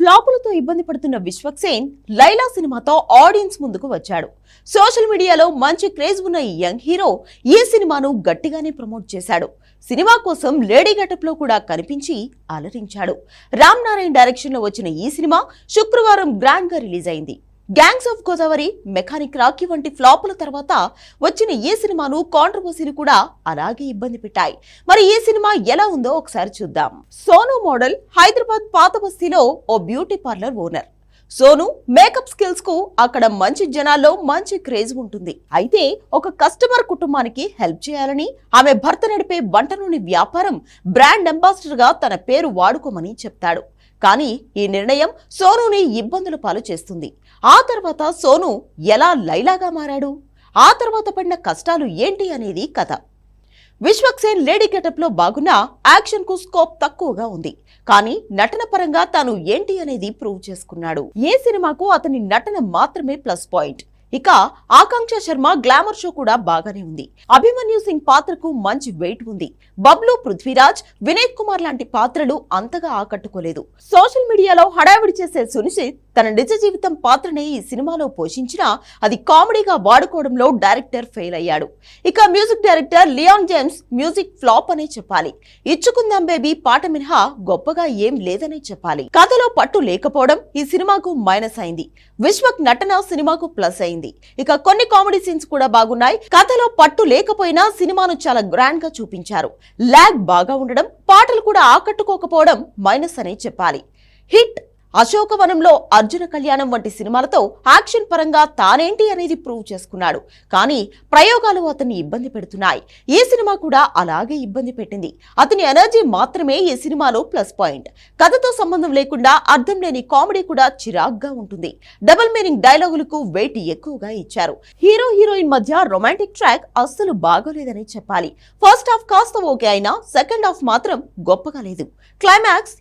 ఫ్లాపులతో ఇబ్బంది పడుతున్న విశ్వక్సేన్ లైలా సినిమాతో ఆడియన్స్ ముందుకు వచ్చాడు. సోషల్ మీడియాలో మంచి క్రేజ్ ఉన్న ఈ యంగ్ హీరో ఈ సినిమాను గట్టిగానే ప్రమోట్ చేశాడు. సినిమా కోసం లేడీ గెటప్లో కూడా కనిపించి అలరించాడు. రామ్ నారాయణ్ డైరెక్షన్లో వచ్చిన ఈ సినిమా శుక్రవారం గ్రాండ్గా రిలీజ్ అయింది. Gangs of Godavari mechanic Rocky వంటి ఫ్లాపుల తర్వాత వచ్చిన ఈ సినిమాను కాంట్రవర్సీలు కూడా అలాగే ఇబ్బంది పెట్టాయి. మరి ఈ సినిమా ఎలా ఉందో ఒకసారి చూద్దాం. సోను మోడల్ హైదరాబాద్ పాత బస్తీలో ఓ beauty parlour owner. Sonu makeup స్కిల్స్కు అక్కడ మంచి జనాల్లో మంచి క్రేజ్ ఉంటుంది. అయితే ఒక కస్టమర్ కుటుంబానికి హెల్ప్ చేయాలని ఆమె భర్త నడిపే వంట నూనె వ్యాపారం బ్రాండ్ అంబాసిడర్గా తన పేరు వాడుకోమని చెప్తాడు. కానీ ఈ నిర్ణయం సోనుని ఇబ్బందుల పాలు చేస్తుంది. ఆ తర్వాత సోను ఎలా లైలాగా మారాడు? ఆ తర్వాత పడిన కష్టాలు ఏంటి అనేది కథ. విశ్వక్సేన్ లేడీ గెటప్లో బాగున్న బాగున్నా స్కోప్ తక్కువగా ఉంది. కానీ నటన పరంగా తాను ఏంటి అనేది ప్రూవ్ చేసుకున్నాడు. ఏ సినిమాకు అతని నటన మాత్రమే ప్లస్ పాయింట్. ఇక ఆకాంక్ష శర్మ గ్లామర్ షో కూడా బాగానే ఉంది. అభిమన్యు సింగ్ పాత్రకు మంచి వెయిట్ ఉంది. బబ్లు పృథ్వీరాజ్ వినయ్ కుమార్ లాంటి పాత్రలు అంతగా ఆకట్టుకోలేదు. సోషల్ మీడియాలో హడావిడి చేసే సునిశ్చిత్ తన నిజ జీవితం పాత్రనే ఈ సినిమాలో పోషించినా అది కామెడీగా వాడుకోవడంలో డైరెక్టర్ ఫెయిల్ అయ్యాడు. ఇక music director Leon James music flop అనే చెప్పాలి. ఇచ్చుకుందాం బేబీ పాట మినహా గొప్పగా ఏం లేదనే చెప్పాలి. కథలో పట్టు లేకపోవడం ఈ సినిమాకు మైనస్ అయింది. విశ్వక్ నటన సినిమాకు ప్లస్ అయింది. ఇక కొన్ని కామెడీ సీన్స్ కూడా బాగున్నాయి. కథలో పట్టు లేకపోయినా సినిమాను చాలా గ్రాండ్గా చూపించారు. ల్యాగ్ బాగా ఉండడం పాటలు కూడా ఆకట్టుకోకపోవడం మైనస్ అనే చెప్పాలి. హిట్ అశోకవనంలో అర్జున కళ్యాణం వంటి సినిమాలతో యాక్షన్ పరంగా తానేంటి అనేది ప్రూవ్ చేసుకున్నాడు. కానీ ప్రయోగాలు అతన్ని ఇబ్బంది పెడుతున్నాయి. ఈ సినిమా కూడా అలాగే ఇబ్బంది పెట్టింది. అతని ఎనర్జీ మాత్రమే ఈ సినిమాలో ప్లస్ పాయింట్. కథతో సంబంధం లేకుండా అర్థం లేని కామెడీ కూడా చిరాగ్గా ఉంటుంది. డబుల్ మీనింగ్ డైలాగులకు వెయిట్ ఎక్కువగా ఇచ్చారు. హీరో హీరోయిన్ మధ్య రొమాంటిక్ ట్రాక్ అస్సలు బాగోలేదని చెప్పాలి. ఫస్ట్ హాఫ్ కాస్త ఓకే అయినా సెకండ్ హాఫ్ మాత్రం గొప్పగా లేదు. క్లైమాక్స్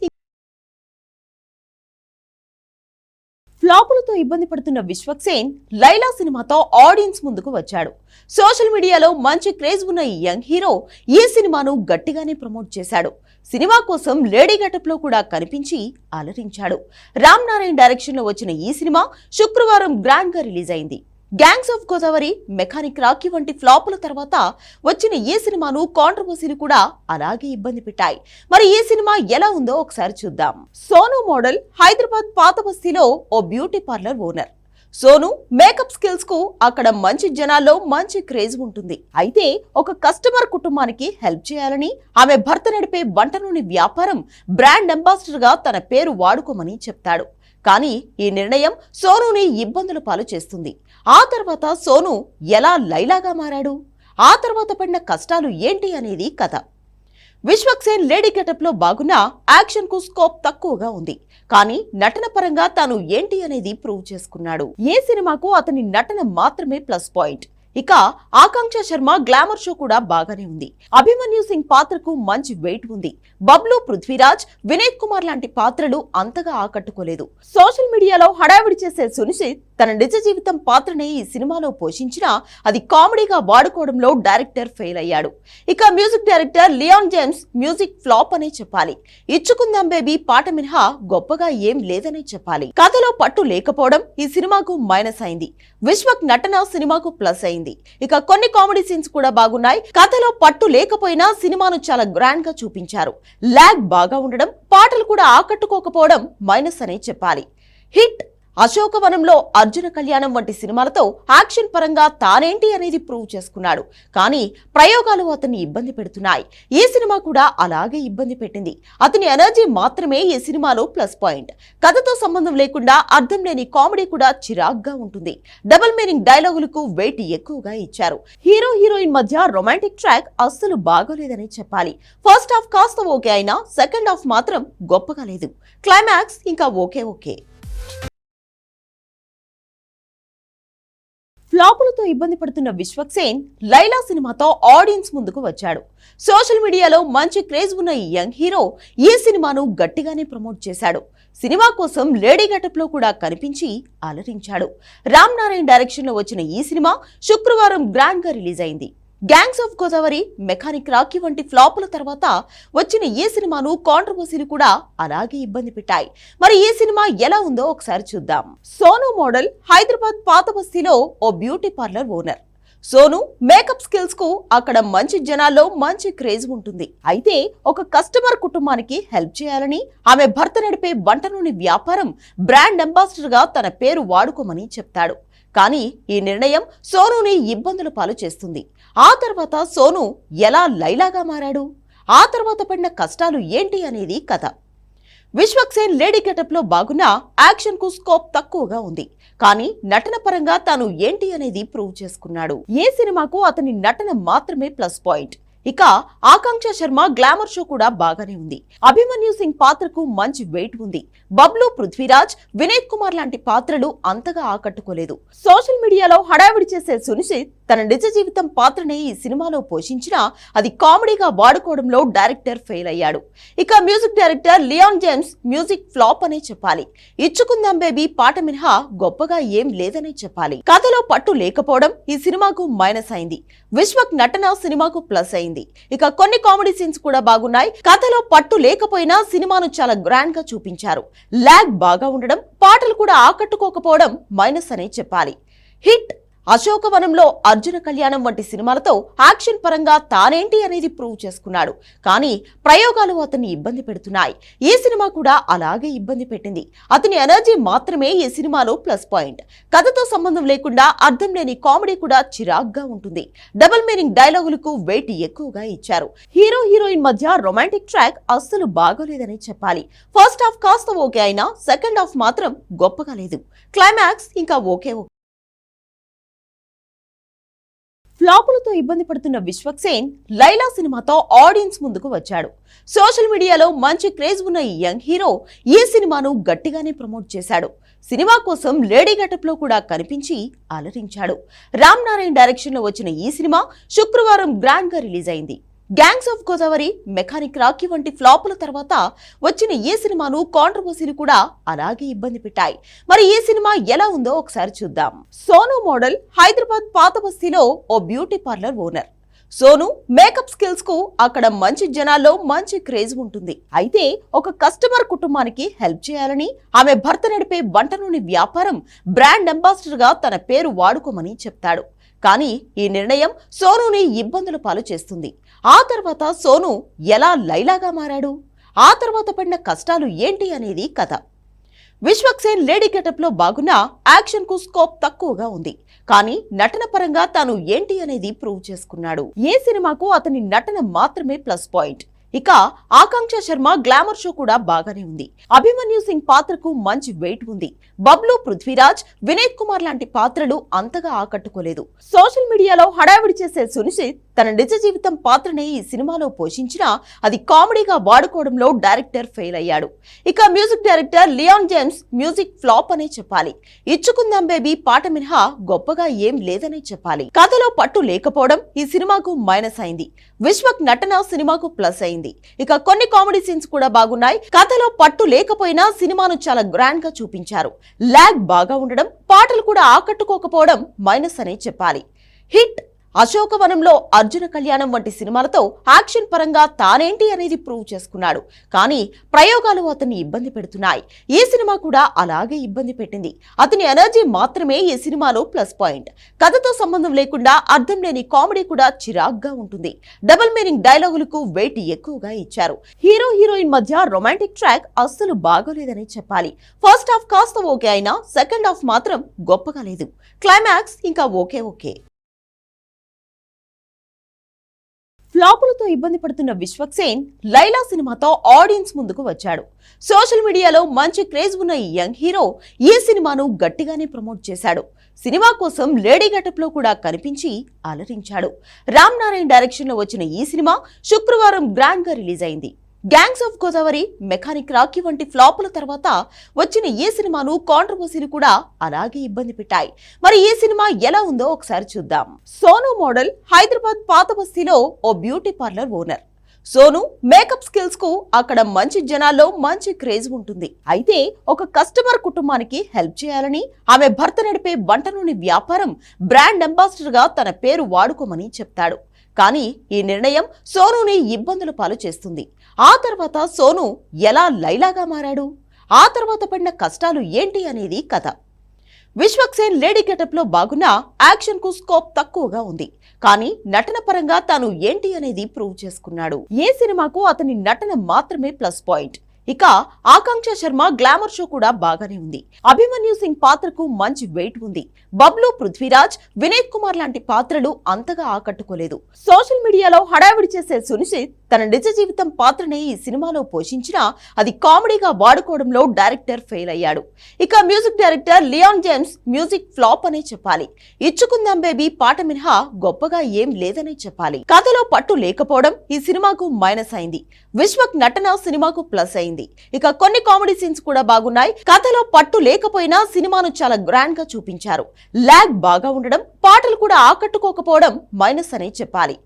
ఫ్లాపులతో ఇబ్బంది పడుతున్న విశ్వక్సేన్ లైలా సినిమాతో ఆడియన్స్ ముందుకు వచ్చాడు. సోషల్ మీడియాలో మంచి క్రేజ్ ఉన్న ఈ యంగ్ హీరో ఈ సినిమాను గట్టిగానే ప్రమోట్ చేశాడు. సినిమా కోసం లేడీ గెటప్లో కూడా కనిపించి అలరించాడు. రామ్ నారాయణ్ డైరెక్షన్లో వచ్చిన ఈ సినిమా శుక్రవారం గ్రాండ్గా రిలీజ్ అయింది. Gangs of Godavari mechanic Rocky వంటి ఫ్లాపుల తర్వాత వచ్చిన ఈ సినిమాను కాంట్రవర్సీలు కూడా అలాగే ఇబ్బంది పెట్టాయి. మరి ఈ సినిమా ఎలా ఉందో ఒకసారి చూద్దాం. సోను మోడల్ హైదరాబాద్ పాత బస్తీలో ఓ beauty parlour owner. Sonu makeup స్కిల్స్కు అక్కడ మంచి జనాల్లో మంచి క్రేజ్ ఉంటుంది. అయితే ఒక కస్టమర్ కుటుంబానికి హెల్ప్ చేయాలని ఆమె భర్త నడిపే వంట నూనె వ్యాపారం బ్రాండ్ అంబాసిడర్గా తన పేరు వాడుకోమని చెప్తాడు. కానీ ఈ నిర్ణయం సోనుని ఇబ్బందుల పాలు చేస్తుంది. ఆ తర్వాత సోను ఎలా లైలాగా మారాడు? ఆ తర్వాత పడిన కష్టాలు ఏంటి అనేది కథ. విశ్వక్సేన్ లేడీ గెటప్లో బాగున్న బాగున్నా స్కోప్ తక్కువగా ఉంది. కానీ నటన పరంగా తాను ఏంటి అనేది ప్రూవ్ చేసుకున్నాడు. ఏ సినిమాకు అతని నటన మాత్రమే ప్లస్ పాయింట్. ఇక ఆకాంక్ష శర్మ గ్లామర్ షో కూడా బాగానే ఉంది. అభిమన్యు సింగ్ పాత్రకు మంచి వెయిట్ ఉంది. బబ్లు పృథ్వీరాజ్ వినయ్ కుమార్ లాంటి పాత్రలు అంతగా ఆకట్టుకోలేదు. సోషల్ మీడియాలో హడావిడి చేసే సునిశ్చిత్ తన నిజ జీవితం పాత్రనే ఈ సినిమాలో పోషించినా అది కామెడీగా వాడుకోవడంలో డైరెక్టర్ ఫెయిల్ అయ్యాడు. ఇక music director Leon James music flop అనే చెప్పాలి. ఇచ్చుకుందాం బేబీ పాట మినహా గొప్పగా ఏం లేదనే చెప్పాలి. కథలో పట్టు లేకపోవడం ఈ సినిమాకు మైనస్ అయింది. విశ్వక్ నటన సినిమాకు ప్లస్ అయింది. ఇక కొన్ని కామెడీ సీన్స్ కూడా బాగున్నాయి. కథలో పట్టు లేకపోయినా సినిమాను చాలా గ్రాండ్గా చూపించారు. ల్యాగ్ బాగా ఉండడం పాటలు కూడా ఆకట్టుకోకపోవడం మైనస్ అనే చెప్పాలి. హిట్ అశోకవనంలో అర్జున కళ్యాణం వంటి సినిమాలతో యాక్షన్ పరంగా తానేంటి అనేది ప్రూవ్ చేసుకున్నాడు. కానీ ప్రయోగాలు అతన్ని ఇబ్బంది పెడుతున్నాయి. ఈ సినిమా కూడా అలాగే ఇబ్బంది పెట్టింది. అతని ఎనర్జీ మాత్రమే ఈ సినిమాలో ప్లస్ పాయింట్. కథతో సంబంధం లేకుండా అర్థం లేని కామెడీ కూడా చిరాగ్గా ఉంటుంది. డబుల్ మీనింగ్ డైలాగులకు వెయిట్ ఎక్కువగా ఇచ్చారు. హీరో హీరోయిన్ మధ్య రొమాంటిక్ ట్రాక్ అస్సలు బాగోలేదని చెప్పాలి. ఫస్ట్ హాఫ్ కాస్త ఓకే అయినా సెకండ్ హాఫ్ మాత్రం గొప్పగా లేదు. క్లైమాక్స్ ఇంకా ఓకే ఓకే. ఫ్లాపులతో ఇబ్బంది పడుతున్న విశ్వక్సేన్ లైలా సినిమాతో ఆడియన్స్ ముందుకు వచ్చాడు. సోషల్ మీడియాలో మంచి క్రేజ్ ఉన్న ఈ యంగ్ హీరో ఈ సినిమాను గట్టిగానే ప్రమోట్ చేశాడు. సినిమా కోసం లేడీ గెటప్లో కూడా కనిపించి అలరించాడు. రామ్ నారాయణ్ డైరెక్షన్లో వచ్చిన ఈ సినిమా శుక్రవారం గ్రాండ్గా రిలీజ్ అయింది. Gangs of Godavari mechanic Rocky వంటి ఫ్లాపుల తర్వాత వచ్చిన ఈ సినిమాను కాంట్రవర్సీలు కూడా అలాగే ఇబ్బంది పెట్టాయి. మరి ఈ సినిమా ఎలా ఉందో ఒకసారి చూద్దాం. సోను మోడల్ హైదరాబాద్ పాత బస్తీలో ఓ beauty parlour owner. Sonu makeup స్కిల్స్కు అక్కడ మంచి జనాల్లో మంచి క్రేజ్ ఉంటుంది. అయితే ఒక కస్టమర్ కుటుంబానికి హెల్ప్ చేయాలని ఆమె భర్త నడిపే వంట నూనె వ్యాపారం బ్రాండ్ అంబాసిడర్గా తన పేరు వాడుకోమని చెప్తాడు. కానీ ఈ నిర్ణయం సోనూని ఇబ్బందుల పాలు చేస్తుంది. ఆ తర్వాత సోను ఎలా లైలాగా మారాడు? ఆ తర్వాత పడిన కష్టాలు ఏంటి అనేది కథ. విశ్వక్సేన్ లేడీ గెటప్లో బాగున్న బాగున్నా స్కోప్ తక్కువగా ఉంది. కానీ నటన పరంగా తాను ఏంటి అనేది ప్రూవ్ చేసుకున్నాడు. ఏ సినిమాకు అతని నటన మాత్రమే ప్లస్ పాయింట్. ఇక ఆకాంక్ష శర్మ గ్లామర్ షో కూడా బాగానే ఉంది. అభిమన్యు సింగ్ పాత్రకు మంచి వెయిట్ ఉంది. బబ్లు పృథ్వీరాజ్ వినయ్ కుమార్ లాంటి పాత్రలు అంతగా ఆకట్టుకోలేదు. సోషల్ మీడియాలో హడావిడి చేసే సునిశ్చిత్ తన నిజ జీవితం పాత్రనే ఈ సినిమాలో పోషించినా అది కామెడీగా వాడుకోవడంలో డైరెక్టర్ ఫెయిల్ అయ్యాడు. ఇక music director Leon James music flop అనే చెప్పాలి. ఇచ్చుకుందాం బేబీ పాట మినహా గొప్పగా ఏం లేదనే చెప్పాలి. కథలో పట్టు లేకపోవడం ఈ సినిమాకు మైనస్ అయింది. విశ్వక్ నటన సినిమాకు ప్లస్ అయింది. ఇక కొన్ని కామెడీ సీన్స్ కూడా బాగున్నాయి. కథలో పట్టు లేకపోయినా సినిమాను చాలా గ్రాండ్గా చూపించారు. ల్యాగ్ బాగా ఉండడం పాటలు కూడా ఆకట్టుకోకపోవడం మైనస్ అనే చెప్పాలి. హిట్ అశోకవనంలో అర్జున కళ్యాణం వంటి సినిమాలతో యాక్షన్ పరంగా తానేంటి అనేది ప్రూవ్ చేసుకున్నాడు. కానీ ప్రయోగాలు అతన్ని ఇబ్బంది పెడుతున్నాయి. ఈ సినిమా కూడా అలాగే ఇబ్బంది పెట్టింది. అతని ఎనర్జీ మాత్రమే ఈ సినిమాలో ప్లస్ పాయింట్. కథతో సంబంధం లేకుండా అర్థం లేని కామెడీ కూడా చిరాగ్గా ఉంటుంది. డబుల్ మీనింగ్ డైలాగులకు వెయిట్ ఎక్కువగా ఇచ్చారు. హీరో హీరోయిన్ మధ్య రొమాంటిక్ ట్రాక్ అస్సలు బాగోలేదని చెప్పాలి. ఫస్ట్ హాఫ్ కాస్త ఓకే అయినా సెకండ్ హాఫ్ మాత్రం గొప్పగా లేదు. క్లైమాక్స్ ఇంకా ఓకే ఫ్లాపులతో ఇబ్బంది పడుతున్న విశ్వక్సేన్ లైలా సినిమాతో ఆడియన్స్ ముందుకు వచ్చాడు. సోషల్ మీడియాలో మంచి క్రేజ్ ఉన్న ఈ యంగ్ హీరో ఈ సినిమాను గట్టిగానే ప్రమోట్ చేశాడు. సినిమా కోసం లేడీ గెటప్లో కూడా కనిపించి అలరించాడు. రామ్ నారాయణ్ డైరెక్షన్లో వచ్చిన ఈ సినిమా శుక్రవారం గ్రాండ్గా రిలీజ్ అయింది. Gangs of Godavari mechanic Rocky వంటి ఫ్లాపుల తర్వాత వచ్చిన ఈ సినిమాను కాంట్రవర్సీలు కూడా అలాగే ఇబ్బంది పెట్టాయి. మరి ఈ సినిమా ఎలా ఉందో ఒకసారి చూద్దాం. సోను మోడల్ హైదరాబాద్ పాత బస్తీలో ఓ beauty parlour owner Sonu makeup స్కిల్స్కు అక్కడ మంచి జనాల్లో మంచి క్రేజ్ ఉంటుంది. అయితే ఒక కస్టమర్ కుటుంబానికి హెల్ప్ చేయాలని ఆమె భర్త నడిపే వంట నూనె వ్యాపారం బ్రాండ్ అంబాసిడర్గా తన పేరు వాడుకోమని చెప్తాడు. కానీ ఈ నిర్ణయం సోనూని ఇబ్బందుల పాలు చేస్తుంది. ఆ తర్వాత సోను ఎలా లైలాగా మారాడు? ఆ తర్వాత పడిన కష్టాలు ఏంటి అనేది కథ. విశ్వక్సేన్ లేడీ గెటప్లో బాగున్న బాగున్నా స్కోప్ తక్కువగా ఉంది. కానీ నటన పరంగా తాను ఏంటి అనేది ప్రూవ్ చేసుకున్నాడు. ఏ సినిమాకు అతని నటన మాత్రమే ప్లస్ పాయింట్. ఇక ఆకాంక్ష శర్మ గ్లామర్ షో కూడా బాగానే ఉంది. అభిమన్యు సింగ్ పాత్రకు మంచి వెయిట్ ఉంది. బబ్లు పృథ్వీరాజ్ వినయ్ కుమార్ లాంటి పాత్రలు అంతగా ఆకట్టుకోలేదు. సోషల్ మీడియాలో హడావిడి చేసే సునిశ్చిత్ తన నిజ జీవితం పాత్రనే ఈ సినిమాలో పోషించినా అది కామెడీగా వాడుకోవడంలో డైరెక్టర్ ఫెయిల్ అయ్యాడు. ఇక music director Leon James music flop అనే చెప్పాలి. ఇచ్చుకుందాం బేబీ పాట మినహా గొప్పగా ఏం లేదనే చెప్పాలి. కథలో పట్టు లేకపోవడం ఈ సినిమాకు మైనస్ అయింది. విశ్వక్ నటన సినిమాకు ప్లస్ అయింది. ఇక కొన్ని కామెడీ సీన్స్ కూడా బాగున్నాయి. కథలో పట్టు లేకపోయినా సినిమాను చాలా గ్రాండ్గా చూపించారు. ల్యాగ్ బాగా ఉండడం పాటలు కూడా ఆకట్టుకోకపోవడం మైనస్ అనే చెప్పాలి. హిట్ అశోకవనంలో అర్జున కళ్యాణం వంటి సినిమాలతో యాక్షన్ పరంగా తానేంటి అనేది ప్రూవ్ చేసుకున్నాడు. కానీ ప్రయోగాలు అతన్ని ఇబ్బంది పెడుతున్నాయి. ఈ సినిమా కూడా అలాగే ఇబ్బంది పెట్టింది. అతని ఎనర్జీ మాత్రమే ఈ సినిమాలో ప్లస్ పాయింట్. కథతో సంబంధం లేకుండా అర్థం లేని కామెడీ కూడా చిరాగ్గా ఉంటుంది. డబుల్ మీనింగ్ డైలాగులకు వెయిట్ ఎక్కువగా ఇచ్చారు. హీరో హీరోయిన్ మధ్య రొమాంటిక్ ట్రాక్ అస్సలు బాగోలేదని చెప్పాలి. ఫస్ట్ హాఫ్ కాస్త ఓకే అయినా సెకండ్ హాఫ్ మాత్రం గొప్పగా లేదు. క్లైమాక్స్ ఇంకా ఓకే ఓకే. ఫ్లాపులతో ఇబ్బంది పడుతున్న విశ్వక్సేన్ లైలా సినిమాతో ఆడియన్స్ ముందుకు వచ్చాడు. సోషల్ మీడియాలో మంచి క్రేజ్ ఉన్న ఈ యంగ్ హీరో ఈ సినిమాను గట్టిగానే ప్రమోట్ చేశాడు. సినిమా కోసం లేడీ గెటప్లో కూడా కనిపించి అలరించాడు. రామ్ నారాయణ్ డైరెక్షన్లో వచ్చిన ఈ సినిమా శుక్రవారం గ్రాండ్గా రిలీజ్ అయింది. Gangs of Godavari mechanic Rocky వంటి ఫ్లాపుల తర్వాత వచ్చిన ఈ సినిమాను కాంట్రవర్సీలు కూడా అలాగే ఇబ్బంది పెట్టాయి. మరి ఈ సినిమా ఎలా ఉందో ఒకసారి చూద్దాం. సోను మోడల్ హైదరాబాద్ పాత బస్తీలో ఓ beauty parlour owner Sonu makeup స్కిల్స్కు అక్కడ మంచి జనాల్లో మంచి క్రేజ్ ఉంటుంది. అయితే ఒక కస్టమర్ కుటుంబానికి హెల్ప్ చేయాలని ఆమె భర్త నడిపే వంట నూనె వ్యాపారం బ్రాండ్ అంబాసిడర్గా తన పేరు వాడుకోమని చెప్తాడు. కానీ ఈ నిర్ణయం సోనూని ఇబ్బందుల పాలు చేస్తుంది. ఆ తర్వాత సోను ఎలా లైలాగా మారాడు? ఆ తర్వాత పడిన కష్టాలు ఏంటి అనేది కథ. విశ్వక్సేన్ లేడీ గెటప్లో బాగున్నా యాక్షన్కు స్కోప్ తక్కువగా ఉంది. కానీ నటన పరంగా తాను ఏంటి అనేది ప్రూవ్ చేసుకున్నాడు. ఏ సినిమాకు అతని నటన మాత్రమే ప్లస్ పాయింట్. ఇక ఆకాంక్ష శర్మ గ్లామర్ షో కూడా బాగానే ఉంది. అభిమన్యు సింగ్ పాత్రకు మంచి వెయిట్ ఉంది. బబ్లు పృథ్వీరాజ్ వినయ్ కుమార్ లాంటి పాత్రలు అంతగా ఆకట్టుకోలేదు. సోషల్ మీడియాలో హడావిడి చేసే సునిశ్చిత్ తన నిజ జీవితం పాత్రనే ఈ సినిమాలో పోషించినా అది కామెడీగా వాడుకోవడంలో డైరెక్టర్ ఫెయిల్ అయ్యాడు. ఇక music director Leon James music flop అనే చెప్పాలి. ఇచ్చుకుందాం బేబీ పాట మినహా గొప్పగా ఏం లేదనే చెప్పాలి. కథలో పట్టు లేకపోవడం ఈ సినిమాకు మైనస్ అయింది. విశ్వక్ నటన సినిమాకు ప్లస్ అయింది. ఇక కొన్ని కామెడీ సీన్స్ కూడా బాగున్నాయి. కథలో పట్టు లేకపోయినా సినిమాను చాలా గ్రాండ్గా చూపించారు. ల్యాగ్ బాగా ఉండడం పాటలు కూడా ఆకట్టుకోకపోవడం మైనస్ అనే చెప్పాలి.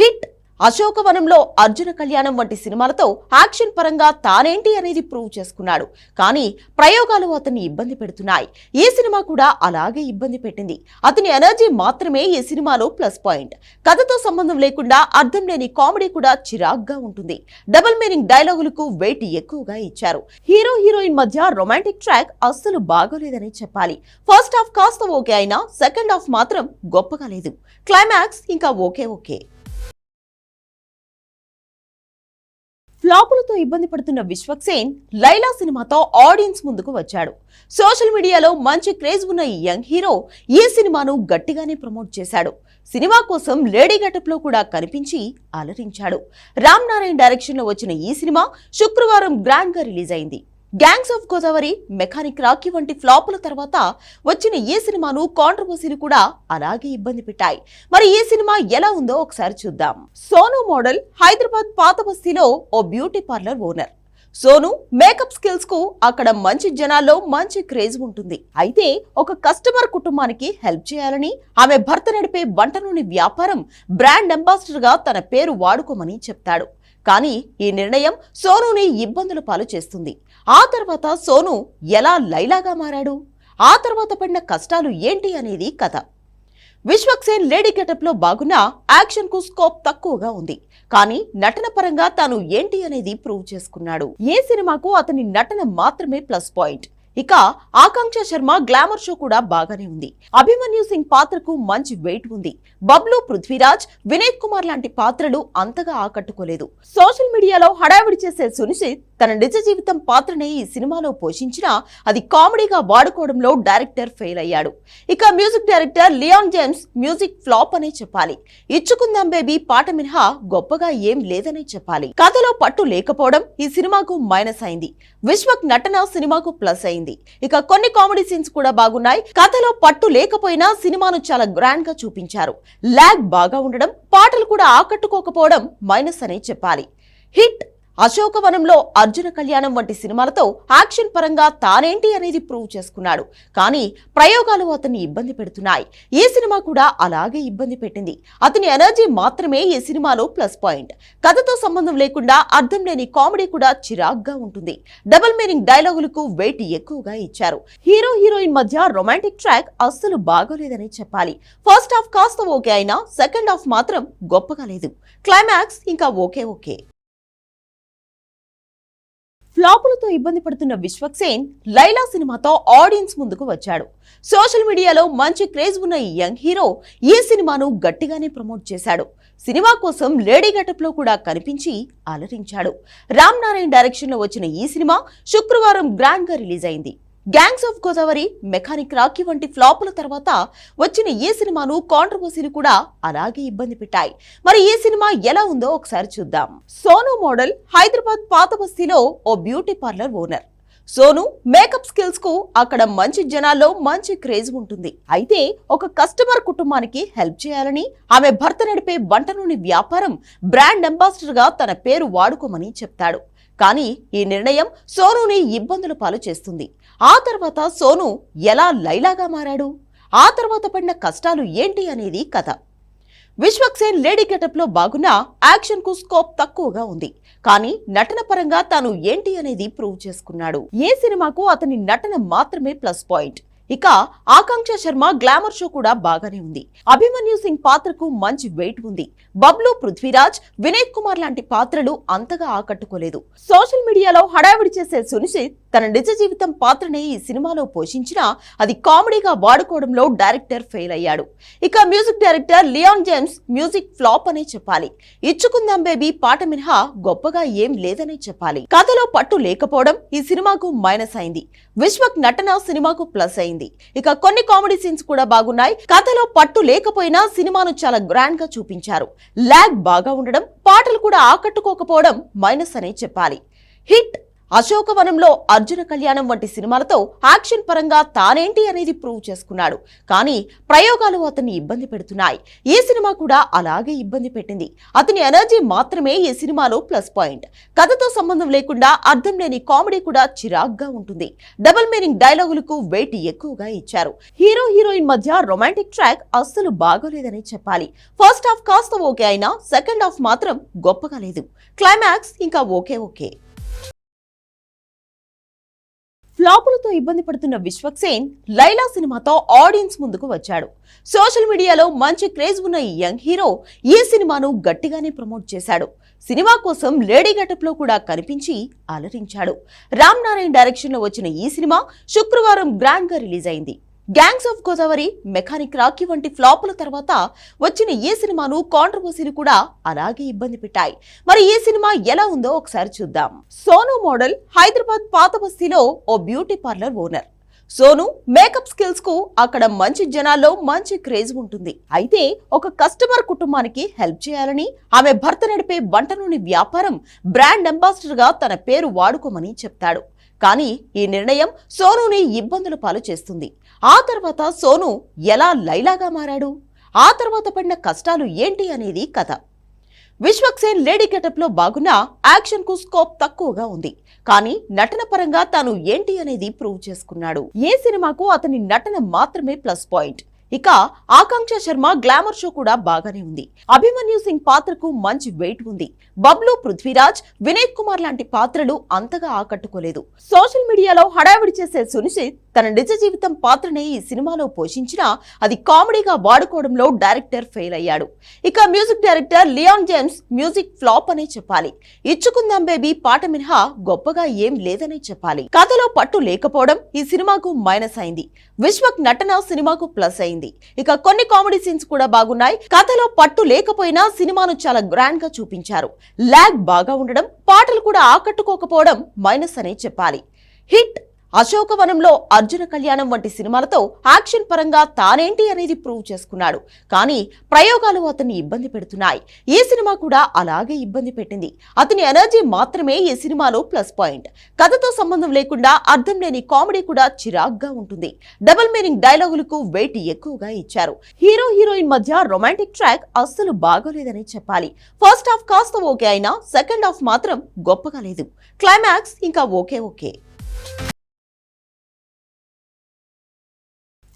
హిట్ అశోకవనంలో అర్జున కళ్యాణం వంటి సినిమాలతో యాక్షన్ పరంగా తానేంటి అనేది ప్రూవ్ చేసుకున్నాడు. కానీ ప్రయోగాలు అతన్ని ఇబ్బంది పెడుతున్నాయి. ఈ సినిమా కూడా అలాగే ఇబ్బంది పెట్టింది. అతని ఎనర్జీ మాత్రమే ఈ సినిమాలో ప్లస్ పాయింట్. కథతో సంబంధం లేకుండా అర్థం లేని కామెడీ కూడా చిరాగ్గా ఉంటుంది. డబుల్ మీనింగ్ డైలాగులకు వెయిట్ ఎక్కువగా ఇచ్చారు. హీరో హీరోయిన్ మధ్య రొమాంటిక్ ట్రాక్ అస్సలు బాగోలేదని చెప్పాలి. ఫస్ట్ హాఫ్ కాస్త ఓకే అయినా సెకండ్ హాఫ్ మాత్రం గొప్పగా లేదు. క్లైమాక్స్ ఇంకా ఓకే ఓకే. ఫ్లాపులతో ఇబ్బంది పడుతున్న విశ్వక్సేన్ లైలా సినిమాతో ఆడియన్స్ ముందుకు వచ్చాడు. సోషల్ మీడియాలో మంచి క్రేజ్ ఉన్న ఈ యంగ్ హీరో ఈ సినిమాను గట్టిగానే ప్రమోట్ చేశాడు. సినిమా కోసం లేడీ గెటప్లో కూడా కనిపించి అలరించాడు. రామ్ నారాయణ్ డైరెక్షన్లో వచ్చిన ఈ సినిమా శుక్రవారం గ్రాండ్గా రిలీజ్ అయింది. Gangs of Godavari mechanic Rocky వంటి ఫ్లాపుల తర్వాత వచ్చిన ఈ సినిమాను కాంట్రవర్సీలు కూడా అలాగే ఇబ్బంది పెట్టాయి. మరి ఈ సినిమా ఎలా ఉందో ఒకసారి చూద్దాం. సోను మోడల్ హైదరాబాద్ పాత బస్తీలో ఓ beauty parlour owner. Sonu makeup స్కిల్స్కు అక్కడ మంచి జనాల్లో మంచి క్రేజ్ ఉంటుంది. అయితే ఒక కస్టమర్ కుటుంబానికి హెల్ప్ చేయాలని ఆమె భర్త నడిపే వంట నూనె వ్యాపారం బ్రాండ్ అంబాసిడర్గా తన పేరు వాడుకోమని చెప్తాడు. కానీ ఈ నిర్ణయం సోనూని ఇబ్బందుల పాలు చేస్తుంది. ఆ తర్వాత సోను ఎలా లైలాగా మారాడు? ఆ తర్వాత పడిన కష్టాలు ఏంటి అనేది కథ. విశ్వక్సేన్ లేడీ గెటప్లో బాగున్న బాగున్నా స్కోప్ తక్కువగా ఉంది. కానీ నటన పరంగా తాను ఏంటి అనేది ప్రూవ్ చేసుకున్నాడు. ఏ సినిమాకు అతని నటన మాత్రమే ప్లస్ పాయింట్. ఇక ఆకాంక్ష శర్మ గ్లామర్ షో కూడా బాగానే ఉంది. అభిమన్యు సింగ్ పాత్రకు మంచి వెయిట్ ఉంది. బబ్లు పృథ్వీరాజ్ వినయ్ కుమార్ లాంటి పాత్రలు అంతగా ఆకట్టుకోలేదు. సోషల్ మీడియాలో హడావిడి చేసే సునిశ్చిత్ తన నిజ జీవితం పాత్రనే ఈ సినిమాలో పోషించినా అది కామెడీగా వాడుకోవడంలో డైరెక్టర్ ఫెయిల్ అయ్యాడు. ఇక music director Leon James music flop అనే చెప్పాలి. ఇచ్చుకుందాం బేబీ పాట మినహా గొప్పగా ఏం లేదనే చెప్పాలి. కథలో పట్టు లేకపోవడం ఈ సినిమాకు మైనస్ అయింది. విశ్వక్ నటన సినిమాకు ప్లస్ అయింది. ఇక కొన్ని కామెడీ సీన్స్ కూడా బాగున్నాయి. కథలో పట్టు లేకపోయినా సినిమాను చాలా గ్రాండ్గా చూపించారు. ల్యాగ్ బాగా ఉండడం పాటలు కూడా ఆకట్టుకోకపోవడం మైనస్ అనే చెప్పాలి. హిట్ అశోకవనంలో అర్జున కళ్యాణం వంటి సినిమాలతో యాక్షన్ పరంగా తానేంటి అనేది ప్రూవ్ చేసుకున్నాడు. కానీ ప్రయోగాలు అతన్ని ఇబ్బంది పెడుతున్నాయి. ఈ సినిమా కూడా అలాగే ఇబ్బంది పెట్టింది. అతని ఎనర్జీ మాత్రమే ఈ సినిమాలో ప్లస్ పాయింట్. కథతో సంబంధం లేకుండా అర్థం లేని కామెడీ కూడా చిరాగ్గా ఉంటుంది. డబుల్ మీనింగ్ డైలాగులకు వెయిట్ ఎక్కువగా ఇచ్చారు. హీరో హీరోయిన్ మధ్య రొమాంటిక్ ట్రాక్ అస్సలు బాగోలేదని చెప్పాలి. ఫస్ట్ హాఫ్ కాస్త ఓకే అయినా సెకండ్ హాఫ్ మాత్రం గొప్పగా లేదు. క్లైమాక్స్ ఇంకా ఓకే ఓకే. ఫ్లాపులతో ఇబ్బంది పడుతున్న విశ్వక్సేన్ లైలా సినిమాతో ఆడియన్స్ ముందుకు వచ్చాడు. సోషల్ మీడియాలో మంచి క్రేజ్ ఉన్న ఈ యంగ్ హీరో ఈ సినిమాను గట్టిగానే ప్రమోట్ చేశాడు. సినిమా కోసం లేడీ గెటప్లో కూడా కనిపించి అలరించాడు. రామ్ నారాయణ్ డైరెక్షన్లో వచ్చిన ఈ సినిమా శుక్రవారం గ్రాండ్గా రిలీజ్ అయింది. Gangs of Godavari mechanic Rocky వంటి ఫ్లాపుల తర్వాత వచ్చిన ఈ సినిమాను కాంట్రవర్సీలు కూడా అలాగే ఇబ్బంది పెట్టాయి. మరి ఈ సినిమా ఎలా ఉందో ఒకసారి చూద్దాం. సోను మోడల్ హైదరాబాద్ పాత బస్తీలో ఓ beauty parlour owner. Sonu makeup స్కిల్స్కు అక్కడ మంచి జనాల్లో మంచి క్రేజ్ ఉంటుంది. అయితే ఒక కస్టమర్ కుటుంబానికి హెల్ప్ చేయాలని ఆమె భర్త నడిపే వంట నూనె వ్యాపారం బ్రాండ్ అంబాసిడర్గా తన పేరు వాడుకోమని చెప్తాడు. కానీ ఈ నిర్ణయం సోనుని ఇబ్బందుల పాలు చేస్తుంది. ఆ తర్వాత సోను ఎలా లైలాగా మారాడు? ఆ తర్వాత పడిన కష్టాలు ఏంటి అనేది కథ. విశ్వక్సేన్ లేడీ గెటప్లో బాగున్నా యాక్షన్కు స్కోప్ తక్కువగా ఉంది. కానీ నటన పరంగా తాను ఏంటి అనేది ప్రూవ్ చేసుకున్నాడు. ఏ సినిమాకు అతని నటన మాత్రమే ప్లస్ పాయింట్. ఇక ఆకాంక్ష శర్మ గ్లామర్ షో కూడా బాగానే ఉంది. అభిమన్యు సింగ్ పాత్రకు మంచి వెయిట్ ఉంది. బబ్లు పృథ్వీరాజ్ వినయ్ కుమార్ లాంటి పాత్రలు అంతగా ఆకట్టుకోలేదు. సోషల్ మీడియాలో హడావిడి చేసే సునిశ్చిత్ తన నిజ జీవితం పాత్రనే ఈ సినిమాలో పోషించినా అది కామెడీగా వాడుకోవడంలో డైరెక్టర్ ఫెయిల్ అయ్యాడు. ఇక music director Leon James music flop అనే చెప్పాలి. ఇచ్చుకుందాం బేబీ పాట మినహా గొప్పగా ఏం లేదనే చెప్పాలి. కథలో పట్టు లేకపోవడం ఈ సినిమాకు మైనస్ అయింది. విశ్వక్ నటన సినిమాకు ప్లస్ అయింది. ఇక కొన్ని కామెడీ సీన్స్ కూడా బాగున్నాయి. కథలో పట్టు లేకపోయినా సినిమాను చాలా గ్రాండ్గా చూపించారు. ల్యాగ్ బాగా ఉండడం పాటలు కూడా ఆకట్టుకోకపోవడం మైనస్ అనే చెప్పాలి. హిట్ అశోకవనంలో అర్జున కళ్యాణం వంటి సినిమాలతో యాక్షన్ పరంగా తానేంటి అనేది ప్రూవ్ చేసుకున్నాడు. కానీ ప్రయోగాలు అతన్ని ఇబ్బంది పెడుతున్నాయి. ఈ సినిమా కూడా అలాగే ఇబ్బంది పెట్టింది. అతని ఎనర్జీ మాత్రమే ఈ సినిమాలో ప్లస్ పాయింట్. కథతో సంబంధం లేకుండా అర్థం లేని కామెడీ కూడా చిరాగ్గా ఉంటుంది. డబుల్ మీనింగ్ డైలాగులకు వెయిట్ ఎక్కువగా ఇచ్చారు. హీరో హీరోయిన్ మధ్య రొమాంటిక్ ట్రాక్ అస్సలు బాగోలేదని చెప్పాలి. ఫస్ట్ హాఫ్ కాస్త ఓకే అయినా సెకండ్ హాఫ్ మాత్రం గొప్పగా లేదు. క్లైమాక్స్ ఇంకా ఓకే ఓకే. ఫ్లాపులతో ఇబ్బంది పడుతున్న విశ్వక్ సేన్ లైలా సినిమాతో ఆడియన్స్ ముందుకు వచ్చాడు. సోషల్ మీడియాలో మంచి క్రేజ్ ఉన్న ఈ యంగ్ హీరో ఈ సినిమాను గట్టిగానే ప్రమోట్ చేశాడు. సినిమా కోసం లేడీ గెటప్లో కూడా కనిపించి అలరించాడు. రామ్ నారాయణ్ డైరెక్షన్లో వచ్చిన ఈ సినిమా శుక్రవారం గ్రాండ్గా రిలీజ్ అయింది. Gangs of Godavari mechanic Rocky వంటి ఫ్లాపుల తర్వాత వచ్చిన ఈ సినిమాను కాంట్రవర్సీలు కూడా అలాగే ఇబ్బంది పెట్టాయి. మరి ఈ సినిమా ఎలా ఉందో ఒకసారి చూద్దాం. సోను మోడల్ హైదరాబాద్ పాత బస్తీలో ఓ beauty parlour owner. Sonu makeup స్కిల్స్కు అక్కడ మంచి జనాల్లో మంచి క్రేజ్ ఉంటుంది. అయితే ఒక కస్టమర్ కుటుంబానికి హెల్ప్ చేయాలని ఆమె భర్త నడిపే వంట నూనె వ్యాపారం బ్రాండ్ అంబాసిడర్గా తన పేరు వాడుకోమని చెప్తాడు. కానీ ఈ నిర్ణయం సోనూని ఇబ్బందుల పాలు చేస్తుంది. ఆ తర్వాత సోను ఎలా లైలాగా మారాడు? ఆ తర్వాత పడిన కష్టాలు ఏంటి అనేది కథ. విశ్వక్సేన్ లేడీ గెటప్లో బాగున్న బాగున్నా స్కోప్ తక్కువగా ఉంది. కానీ నటన పరంగా తాను ఏంటి అనేది ప్రూవ్ చేసుకున్నాడు. ఏ సినిమాకు అతని నటన మాత్రమే ప్లస్ పాయింట్. ఇక ఆకాంక్ష శర్మ గ్లామర్ షో కూడా బాగానే ఉంది. అభిమన్యు సింగ్ పాత్రకు మంచి వెయిట్ ఉంది. బబ్లు పృథ్వీరాజ్ వినయ్ కుమార్ లాంటి పాత్రలు అంతగా ఆకట్టుకోలేదు. సోషల్ మీడియాలో హడావిడి చేసే సునిశ్చిత్ తన నిజ జీవితం పాత్రనే ఈ సినిమాలో పోషించినా అది కామెడీగా వాడుకోవడంలో డైరెక్టర్ ఫెయిల్ అయ్యాడు. ఇక music director Leon James music flop అనే చెప్పాలి. ఇచ్చుకుందాం బేబీ పాట మినహా గొప్పగా ఏం లేదనే చెప్పాలి. కథలో పట్టు లేకపోవడం ఈ సినిమాకు మైనస్ అయింది. విశ్వక్ నటన సినిమాకు ప్లస్ అయింది. ఇక కొన్ని కామెడీ సీన్స్ కూడా బాగున్నాయి. కథలో పట్టు లేకపోయినా సినిమాను చాలా గ్రాండ్గా చూపించారు. ల్యాగ్ బాగా ఉండడం పాటలు కూడా ఆకట్టుకోకపోవడం మైనస్ అనే చెప్పాలి. హిట్ అశోకవనంలో అర్జున కళ్యాణం వంటి సినిమాలతో యాక్షన్ పరంగా తానేంటి అనేది ప్రూవ్ చేసుకున్నాడు. కానీ ప్రయోగాలు అతన్ని ఇబ్బంది పెడుతున్నాయి. ఈ సినిమా కూడా అలాగే ఇబ్బంది పెట్టింది. అతని ఎనర్జీ మాత్రమే ఈ సినిమాలో ప్లస్ పాయింట్. కథతో సంబంధం లేకుండా అర్థం లేని కామెడీ కూడా చిరాగ్గా ఉంటుంది. డబుల్ మీనింగ్ డైలాగులకు వెయిట్ ఎక్కువగా ఇచ్చారు. హీరో హీరోయిన్ మధ్య రొమాంటిక్ ట్రాక్ అస్సలు బాగోలేదని చెప్పాలి. ఫస్ట్ హాఫ్ కాస్త ఓకే అయినా సెకండ్ హాఫ్ మాత్రం గొప్పగా లేదు. క్లైమాక్స్ ఇంకా ఓకే ఓకే.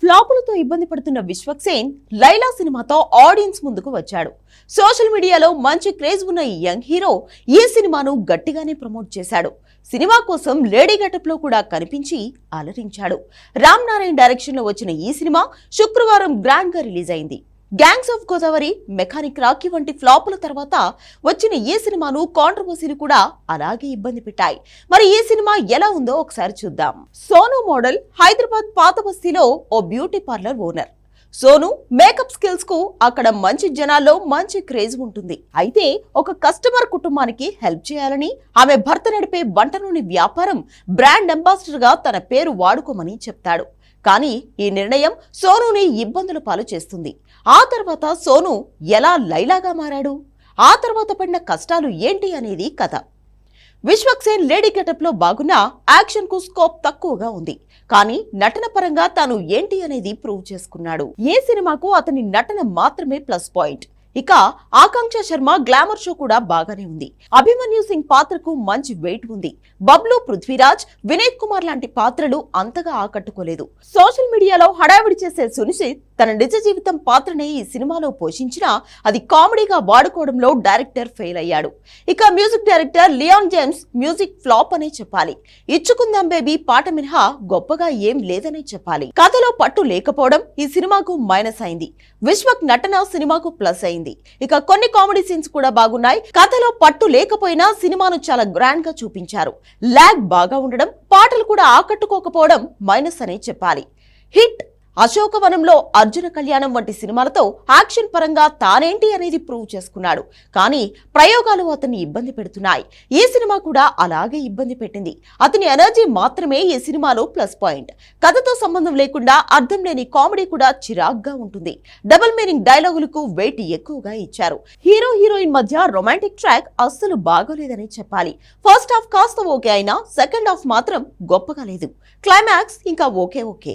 ఫ్లాపులతో ఇబ్బంది పడుతున్న విశ్వక్సేన్ లైలా సినిమాతో ఆడియన్స్ ముందుకు వచ్చాడు. సోషల్ మీడియాలో మంచి క్రేజ్ ఉన్న ఈ యంగ్ హీరో ఈ సినిమాను గట్టిగానే ప్రమోట్ చేశాడు. సినిమా కోసం లేడీ గెటప్లో కూడా కనిపించి అలరించాడు. రామ్ నారాయణ్ డైరెక్షన్లో వచ్చిన ఈ సినిమా శుక్రవారం గ్రాండ్గా రిలీజ్ అయింది. Gangs of Godavari mechanic Rocky వంటి ఫ్లాపుల తర్వాత వచ్చిన ఈ సినిమాను కాంట్రవర్సీలు కూడా అలాగే ఇబ్బంది పెట్టాయి. మరి ఈ సినిమా ఎలా ఉందో ఒకసారి చూద్దాం. సోను మోడల్ హైదరాబాద్ పాత బస్తీలో ఓ beauty parlour owner. Sonu makeup స్కిల్స్కు అక్కడ మంచి జనాల్లో మంచి క్రేజ్ ఉంటుంది. అయితే ఒక కస్టమర్ కుటుంబానికి హెల్ప్ చేయాలని ఆమె భర్త నడిపే వంట నూనె వ్యాపారం బ్రాండ్ అంబాసిడర్గా తన పేరు వాడుకోమని చెప్తాడు. కానీ ఈ నిర్ణయం సోనూని ఇబ్బందుల పాలు చేస్తుంది. ఆ తర్వాత సోను ఎలా లైలాగా మారాడు? ఆ తర్వాత పడిన కష్టాలు ఏంటి అనేది కథ. విశ్వక్సేన్ లేడీ గెటప్లో బాగున్న బాగున్నా స్కోప్ తక్కువగా ఉంది. కానీ నటన పరంగా తాను ఏంటి అనేది ప్రూవ్ చేసుకున్నాడు. ఏ సినిమాకు అతని నటన మాత్రమే ప్లస్ పాయింట్. ఇక ఆకాంక్ష శర్మ గ్లామర్ షో కూడా బాగానే ఉంది. అభిమన్యు సింగ్ పాత్రకు మంచి వెయిట్ ఉంది. బబ్లు పృథ్వీరాజ్ వినయ్ కుమార్ లాంటి పాత్రలు అంతగా ఆకట్టుకోలేదు. సోషల్ మీడియాలో హడావిడి చేసే సునిశ్చిత్ తన నిజ జీవితం పాత్రనే ఈ సినిమాలో పోషించినా అది కామెడీగా వాడుకోవడంలో డైరెక్టర్ ఫెయిల్ అయ్యాడు. ఇక music director Leon James music flop అనే చెప్పాలి. ఇచ్చుకుందాం బేబీ పాట మినహా గొప్పగా ఏం లేదనే చెప్పాలి. కథలో పట్టు లేకపోవడం ఈ సినిమాకు మైనస్ అయింది. విశ్వక్ నటన సినిమాకు ప్లస్ అయింది. ఇక కొన్ని కామెడీ సీన్స్ కూడా బాగున్నాయి. కథలో పట్టు లేకపోయినా సినిమాను చాలా గ్రాండ్గా చూపించారు. ల్యాగ్ బాగా ఉండడం పాటలు కూడా ఆకట్టుకోకపోవడం మైనస్ అనే చెప్పాలి. హిట్ అశోకవనంలో అర్జున కళ్యాణం వంటి సినిమాలతో యాక్షన్ పరంగా తానేంటి అనేది ప్రూవ్ చేసుకున్నాడు. కానీ ప్రయోగాలు అతన్ని ఇబ్బంది పెడుతున్నాయి. ఈ సినిమా కూడా అలాగే ఇబ్బంది పెట్టింది. అతని ఎనర్జీ మాత్రమే ఈ సినిమాలో ప్లస్ పాయింట్. కథతో సంబంధం లేకుండా అర్థం లేని కామెడీ కూడా చిరాగ్గా ఉంటుంది. డబుల్ మీనింగ్ డైలాగులకు వెయిట్ ఎక్కువగా ఇచ్చారు. హీరో హీరోయిన్ మధ్య రొమాంటిక్ ట్రాక్ అస్సలు బాగోలేదని చెప్పాలి. ఫస్ట్ హాఫ్ కాస్త ఓకే అయినా సెకండ్ హాఫ్ మాత్రం గొప్పగా లేదు. క్లైమాక్స్ ఇంకా ఓకే ఓకే.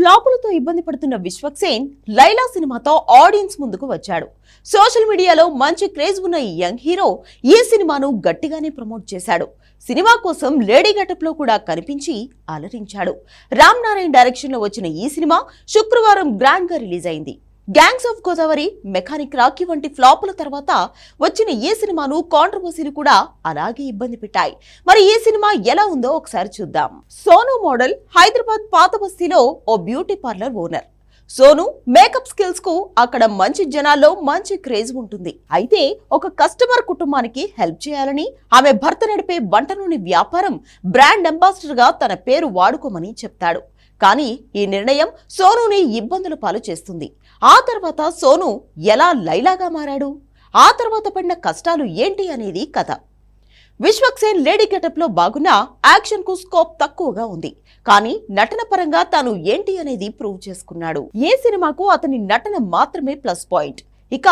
ఫ్లాపులతో ఇబ్బంది పడుతున్న విశ్వక్సేన్ లైలా సినిమాతో ఆడియన్స్ ముందుకు వచ్చాడు. సోషల్ మీడియాలో మంచి క్రేజ్ ఉన్న ఈ యంగ్ హీరో ఈ సినిమాను గట్టిగానే ప్రమోట్ చేశాడు. సినిమా కోసం లేడీ గెటప్లో కూడా కనిపించి అలరించాడు. రామ్ నారాయణ్ డైరెక్షన్లో వచ్చిన ఈ సినిమా శుక్రవారం గ్రాండ్గా రిలీజ్ అయింది. Gangs of Godavari mechanic Rocky వంటి ఫ్లాపుల తర్వాత వచ్చిన ఈ సినిమాను కాంట్రవర్సీలు కూడా అలాగే ఇబ్బంది పెట్టాయి. మరి ఈ సినిమా ఎలా ఉందో ఒకసారి చూద్దాం. సోను మోడల్ హైదరాబాద్ పాత బస్తీలో ఓ beauty parlour owner. Sonu makeup స్కిల్స్కు అక్కడ మంచి జనాల్లో మంచి క్రేజ్ ఉంటుంది. అయితే ఒక కస్టమర్ కుటుంబానికి హెల్ప్ చేయాలని ఆమె భర్త నడిపే వంట నూనె వ్యాపారం బ్రాండ్ అంబాసిడర్గా తన పేరు వాడుకోమని చెప్తాడు. కానీ ఈ నిర్ణయం సోనూని ఇబ్బందుల పాలు చేస్తుంది. ఆ తర్వాత సోను ఎలా లైలాగా మారాడు? ఆ తర్వాత పడిన కష్టాలు ఏంటి అనేది కథ. విశ్వక్సేన్ లేడీ గెటప్లో బాగున్న బాగున్నా స్కోప్ తక్కువగా ఉంది. కానీ నటన పరంగా తాను ఏంటి అనేది ప్రూవ్ చేసుకున్నాడు. ఏ సినిమాకు అతని నటన మాత్రమే ప్లస్ పాయింట్. ఇక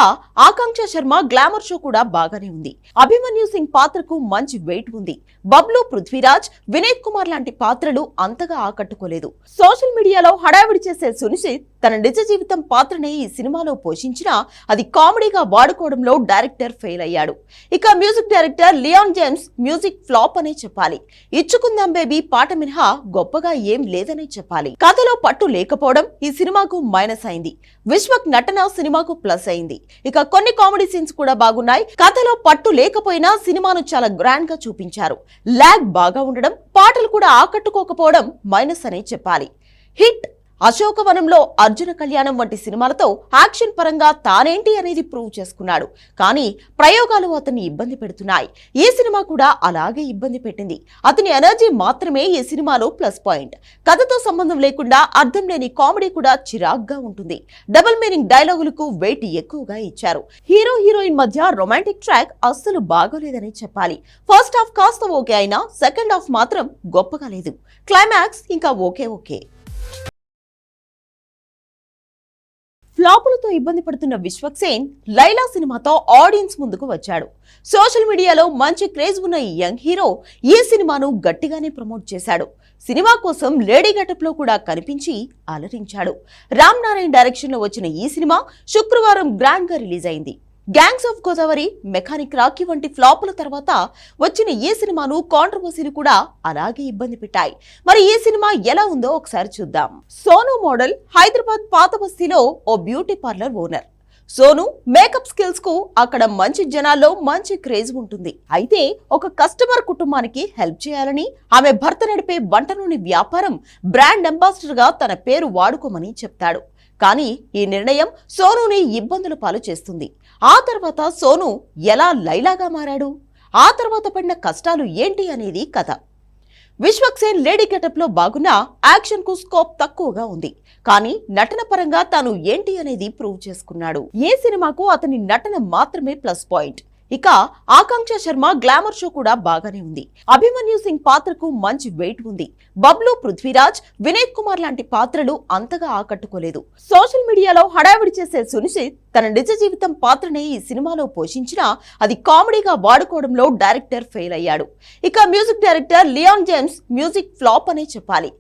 ఆకాంక్ష శర్మ గ్లామర్ షో కూడా బాగానే ఉంది. అభిమన్యు సింగ్ పాత్రకు మంచి వెయిట్ ఉంది. బబ్లు పృథ్వీరాజ్ వినయ్ కుమార్ లాంటి పాత్రలు అంతగా ఆకట్టుకోలేదు. సోషల్ మీడియాలో హడావిడి చేసే సునిశ్చిత్ తన నిజ జీవితం పాత్రనే ఈ సినిమాలో పోషించినా అది కామెడీగా వాడుకోవడంలో డైరెక్టర్ ఫెయిల్ అయ్యాడు. ఇక music director Leon James music flop అనే చెప్పాలి. ఇచ్చుకుందాం బేబీ పాట మినహా గొప్పగా ఏం లేదనే చెప్పాలి. కథలో పట్టు లేకపోవడం ఈ సినిమాకు మైనస్ అయింది. విశ్వక్ నటన సినిమాకు ప్లస్ అయింది. ఇక కొన్ని కామెడీ సీన్స్ కూడా బాగున్నాయి. కథలో పట్టు లేకపోయినా సినిమాను చాలా గ్రాండ్గా చూపించారు. ల్యాగ్ బాగా ఉండడం పాటలు కూడా ఆకట్టుకోకపోవడం మైనస్ అనే చెప్పాలి. హిట్ అశోకవనంలో అర్జున కళ్యాణం వంటి సినిమాలతో యాక్షన్ పరంగా తానేంటి అనేది ప్రూవ్ చేసుకున్నాడు. కానీ ప్రయోగాలు అతన్ని ఇబ్బంది పెడుతున్నాయి. ఈ సినిమా కూడా అలాగే ఇబ్బంది పెట్టింది. అతని ఎనర్జీ మాత్రమే ఈ సినిమాలో ప్లస్ పాయింట్. కథతో సంబంధం లేకుండా అర్థం లేని కామెడీ కూడా చిరాగ్గా ఉంటుంది. డబుల్ మీనింగ్ డైలాగులకు వెయిట్ ఎక్కువగా ఇచ్చారు. హీరో హీరోయిన్ మధ్య రొమాంటిక్ ట్రాక్ అస్సలు బాగోలేదని చెప్పాలి. ఫస్ట్ హాఫ్ కాస్త ఓకే అయినా సెకండ్ హాఫ్ మాత్రం గొప్పగా లేదు. క్లైమాక్స్ ఇంకా ఓకే ఓకే. ఫ్లాపులతో ఇబ్బంది పడుతున్న విశ్వక్సేన్ లైలా సినిమాతో ఆడియన్స్ ముందుకు వచ్చాడు. సోషల్ మీడియాలో మంచి క్రేజ్ ఉన్న ఈ యంగ్ హీరో ఈ సినిమాను గట్టిగానే ప్రమోట్ చేశాడు. సినిమా కోసం లేడీ గెటప్లో కూడా కనిపించి అలరించాడు. రామ్ నారాయణ్ డైరెక్షన్లో వచ్చిన ఈ సినిమా శుక్రవారం గ్రాండ్గా రిలీజ్ అయింది. Gangs of Godavari mechanic Rocky వంటి ఫ్లాపుల తర్వాత వచ్చిన ఈ సినిమాను కాంట్రవర్సీలు కూడా అలాగే ఇబ్బంది పెట్టాయి. మరి ఈ సినిమా ఎలా ఉందో ఒకసారి చూద్దాం. సోను మోడల్ హైదరాబాద్ పాత బస్తీలో ఓ beauty parlour owner Sonu makeup స్కిల్స్కు అక్కడ మంచి జనాల్లో మంచి క్రేజ్ ఉంటుంది. అయితే ఒక కస్టమర్ కుటుంబానికి హెల్ప్ చేయాలని ఆమె భర్త నడిపే వంట నూనె వ్యాపారం బ్రాండ్ అంబాసిడర్గా తన పేరు వాడుకోమని చెప్తాడు. కానీ ఈ నిర్ణయం సోనూని ఇబ్బందుల పాలు చేస్తుంది. ఆ తర్వాత సోను ఎలా లైలాగా మారాడు? ఆ తర్వాత పడిన కష్టాలు ఏంటి అనేది కథ. విశ్వక్సేన్ లేడీ గెటప్లో బాగున్న బాగున్నా స్కోప్ తక్కువగా ఉంది. కానీ నటన పరంగా తాను ఏంటి అనేది ప్రూవ్ చేసుకున్నాడు. ఏ సినిమాకు అతని నటన మాత్రమే ప్లస్ పాయింట్. ఇక ఆకాంక్ష శర్మ గ్లామర్ షో కూడా బాగానే ఉంది. అభిమన్యు సింగ్ పాత్రకు మంచి వెయిట్ ఉంది. బబ్లు పృథ్వీరాజ్ వినయ్ కుమార్ లాంటి పాత్రలు అంతగా ఆకట్టుకోలేదు. సోషల్ మీడియాలో హడావిడి చేసే సునిశ్చిత్ తన నిజ జీవితం పాత్రనే ఈ సినిమాలో పోషించినా అది కామెడీగా వాడుకోవడంలో డైరెక్టర్ ఫెయిల్ అయ్యాడు. ఇక music director Leon James music flop అనే చెప్పాలి.